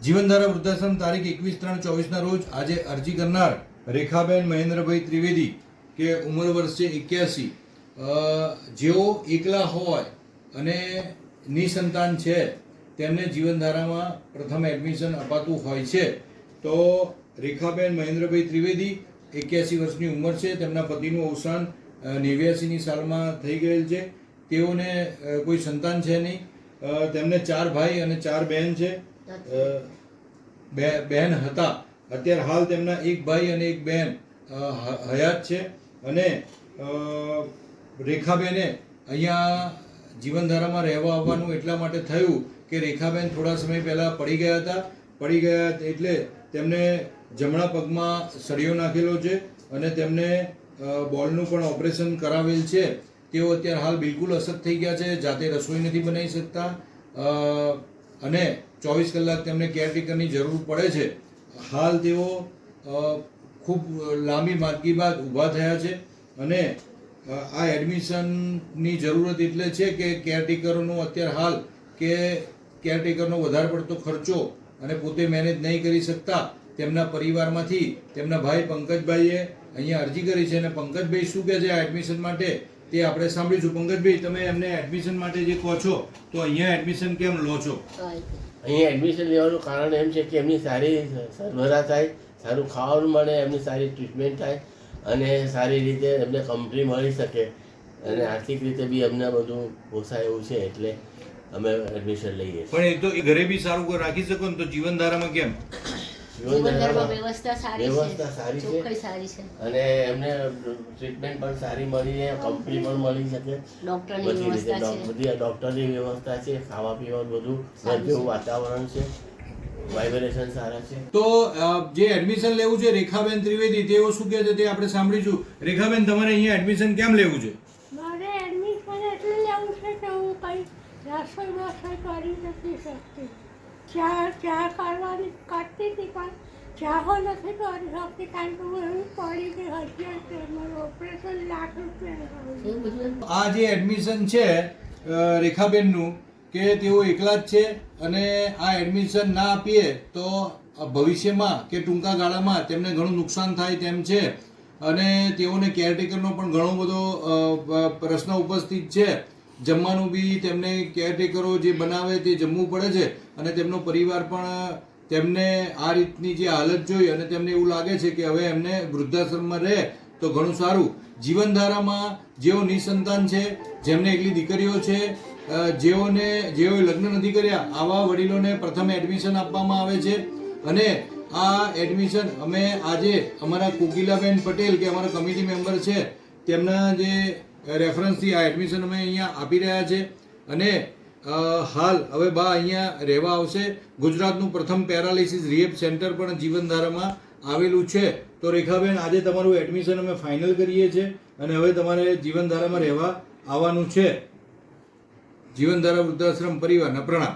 જીવનધારા વૃદ્ધાશ્રમ તારીખ એકવીસ ત્રણ ચોવીસના રોજ આજે અરજી કરનાર રેખાબેન મહેન્દ્રભાઈ ત્રિવેદી, કે ઉંમર વર્ષ છે એક્યાસી જેઓ એકલા હોય અને નિસંતાન છે, તેમને જીવનધારામાં પ્રથમ એડમિશન અપાતું હોય છે. તો રેખાબેન મહેન્દ્રભાઈ ત્રિવેદી એક્યાસી વર્ષની ઉંમર છે, તેમના પતિનું અવસાન નેવ્યાસીની સાલમાં થઈ ગયેલ છે. તેઓને કોઈ સંતાન છે નહીં. તેમને ચાર ભાઈ અને ચાર બહેન છે. બે- બહેન હતા. અત્યારે હાલ તેમના એક ભાઈ અને એક બહેન હયાત છે. અને રેખાબેને અહીંયા જીવનધારામાં રહેવા આવવાનું એટલા માટે થયું કે રેખાબેન થોડા સમય પહેલાં પડી ગયા હતા. પડી ગયા એટલે તેમને જમણા પગમાં સળિયો નાખેલો છે અને તેમને બોલનું પણ ઓપરેશન કરાવેલ છે. તેઓ અત્યારે હાલ બિલકુલ અસર થઈ ગયા છે. જાતે રસોઈ નથી બનાવી શકતા. અને ચોવીસ કલાક તેમને કેરટેકરની જરૂર પડે છે. હાલ તેઓ ખૂબ લાંબી માંદગી બાદ ઊભા થયા છે અને આ એડમિશનની જરૂરત એટલે છે કે કેરટેકરોનું અત્યારે હાલ કે કેરટેકરનો વધારે પડતો ખર્ચો અને પોતે મેનેજ નહીં કરી શકતા તેમના પરિવારમાંથી તેમના ભાઈ પંકજભાઈએ અહીંયા અરજી કરી છે અને પંકજભાઈ શું કહે છે આ એડમિશન માટે? તે આપણે સાંભળીશું. પંકજભાઈ તમે એમને એડમિશન માટે જે કહો છો તો અહીંયા એડમિશન કેમ લો છો? અહીંયા એડમિશન લેવાનું કારણ એમ છે કે એમની સારી સરભરા થાય સારું ખાવાનું મળે એમની સારી ટ્રીટમેન્ટ થાય અને સારી રીતે એમને કંપની મળી શકે અને આર્થિક રીતે બી અમને બધું પોસાય એવું છે એટલે અમે એડમિશન લઈએ પણ એ તો ઘરે બી સારું રાખી શકો ને તો જીવનધારામાં કેમ? વ્યવસ્થા સારી છે. છે. છે. અને એમને ટ્રીટમેન્ટ પણ સારી મળી રહે કંપની પણ મળી શકે. બધી રીતે વ્યવસ્થા છે. બધી ડોક્ટરની વ્યવસ્થા છે ખાવા પીવાનું બધું જેવું વાતાવરણ છે. વાઇબ્રેશન સારા છે. તો જે એડમિશન લેવું છે રેખાબેન ત્રિવેદી તેઓ શું કહે છે તે આપણે સાંભળીશું. રેખાબેન તમારે અહીંયા એડમિશન કેમ લેવું છે? મારે એડમિશન એટલે લેવું છે કે હું કંઈ રસોઈ બસોઈ કરી નથી શકતી. ચા ચા કરવાની કરતી હતી પણ ચાહો નથી કરી શકતી, કારણ કે હું એવી પડી ગઈ હજી મારું ઓપરેશન લાખ રૂપિયા? આ જે એડમિશન છે રેખાબેનનું, કે તેઓ એકલા જ છે અને આ એડમિશન ના આપીએ તો ભવિષ્યમાં કે ટૂંકા ગાળામાં તેમને ઘણું નુકસાન થાય તેમ છે અને તેઓને કેરટેકરનો પણ ઘણો બધો પ્રશ્ન ઉપસ્થિત છે જમવાનું બી તેમને કેરટેકરો જે બનાવે તે જમવું પડે છે અને તેમનો પરિવાર પણ, તેમને આ રીતની જે હાલત જોઈ અને તેમને એવું લાગે છે કે હવે એમને વૃદ્ધાશ્રમમાં રહે તો ઘણું સારું. જીવનધારામાં જેઓ નિસંતાન છે, જેમને એકલી દીકરીઓ છે જેઓને જેઓએ લગ્ન નથી કર્યા, આવા વડીલોને પ્રથમ એડમિશન આપવામાં આવે છે. અને આ એડમિશન અમે આજે અમારા કોકિલાબેન પટેલ, કે અમારા કમિટી મેમ્બર છે, તેમના જે રેફરન્સથી આ એડમિશન અમે અહીંયા આપી રહ્યા છે. અને હાલ હવે બા અહીંયા રહેવા આવશે. ગુજરાતનું પ્રથમ પેરાલિસિસ રિહેબ સેન્ટર પણ જીવનધારામાં આવેલું છે. તો રેખાબેન, આજે તમારું એડમિશન અમે ફાઇનલ કરીએ છીએ અને હવે તમારે જીવનધારામાં રહેવા આવવાનું છે. જીવનધારા વૃદ્ધાશ્રમ પરિવારના પ્રણામ.